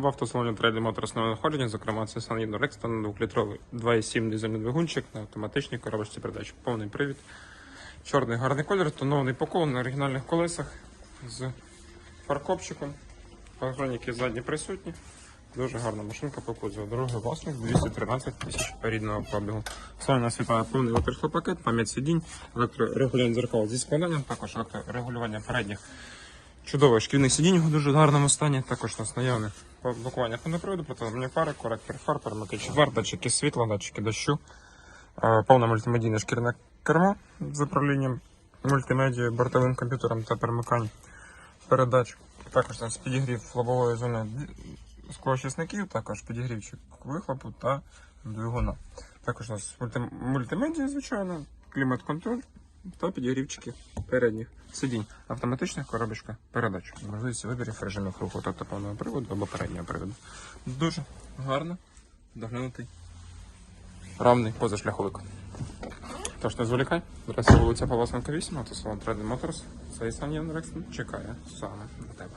В автосалоні Трейді Моторс нове надходження, зокрема, це Сан Рекстон, 2-літровий 2,7 дизельний двигунчик на автоматичній коробочці передач. Повний привід. Чорний гарний колір, тонований по колу на оригінальних колесах з фаркопчиком. Патроніки ззаді присутні. Дуже гарна машинка по кузову. Дорогий власник 213 тисяч рідного пробігу. Саме нас вітає повний електрохлопакет, пам'ять сидінь, електрорегулювання дзеркал зі складанням, також електрорегулювання передніх Чудове шкільне сидіння в дуже гарному стані. Також у нас наявне блокування фоноприводу, протиземні фари, коректор фар, перемикач фар, датчики світла, датчики дощу, е, повне мультимедійне шкірне кермо з управлінням мультимедією, бортовим комп'ютером та перемиканням передач. Також у нас підігрів лобової зони склоочисників, також підігрівчик вихлопу та двигуна. Також у нас мульти- мультимедіа, звичайно, клімат-контроль та підігрівчики передніх сидінь. Автоматична коробочка передач. Можливість виборів режимів руху, тобто повного приводу або переднього приводу. Дуже гарно доглянутий равний позашляховик. Тож не зволікай, адреса вулиця Павласенка 8, автосалон Трейден Моторс. Цей Сан Рекстон чекає саме на тебе.